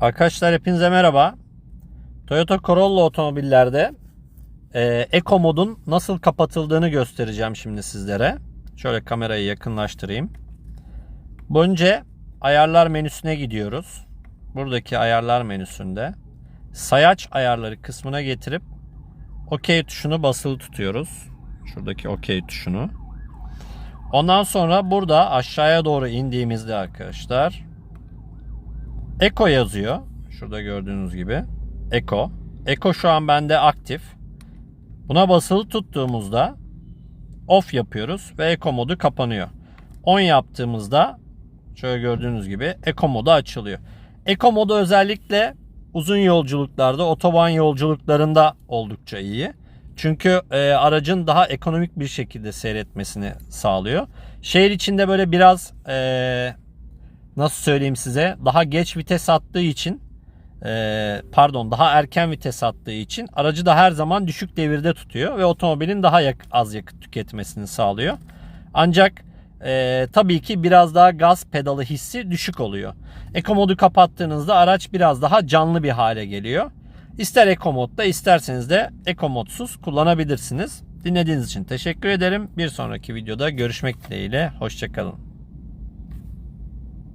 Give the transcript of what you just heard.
Arkadaşlar hepinize merhaba. Toyota Corolla otomobillerde e, Eco modun nasıl kapatıldığını göstereceğim şimdi sizlere. Şöyle kamerayı yakınlaştırayım. Önce ayarlar menüsüne gidiyoruz. Buradaki ayarlar menüsünde sayaç ayarları kısmına getirip OK tuşunu basılı tutuyoruz. Şuradaki OK tuşunu. Ondan sonra burada aşağıya doğru indiğimizde arkadaşlar Eko yazıyor. Şurada gördüğünüz gibi. Eko. Eko şu an bende aktif. Buna basılı tuttuğumuzda off yapıyoruz ve Eko modu kapanıyor. On yaptığımızda şöyle gördüğünüz gibi Eko modu açılıyor. Eko modu özellikle uzun yolculuklarda, otoban yolculuklarında oldukça iyi. Çünkü e, aracın daha ekonomik bir şekilde seyretmesini sağlıyor. Şehir içinde böyle biraz e, nasıl söyleyeyim size daha geç vites attığı için e, pardon daha erken vites attığı için aracı da her zaman düşük devirde tutuyor ve otomobilin daha yak- az yakıt tüketmesini sağlıyor. Ancak e, tabii ki biraz daha gaz pedalı hissi düşük oluyor. Eco modu kapattığınızda araç biraz daha canlı bir hale geliyor. İster Eco modda isterseniz de Eco modsuz kullanabilirsiniz. Dinlediğiniz için teşekkür ederim. Bir sonraki videoda görüşmek dileğiyle. Hoşçakalın.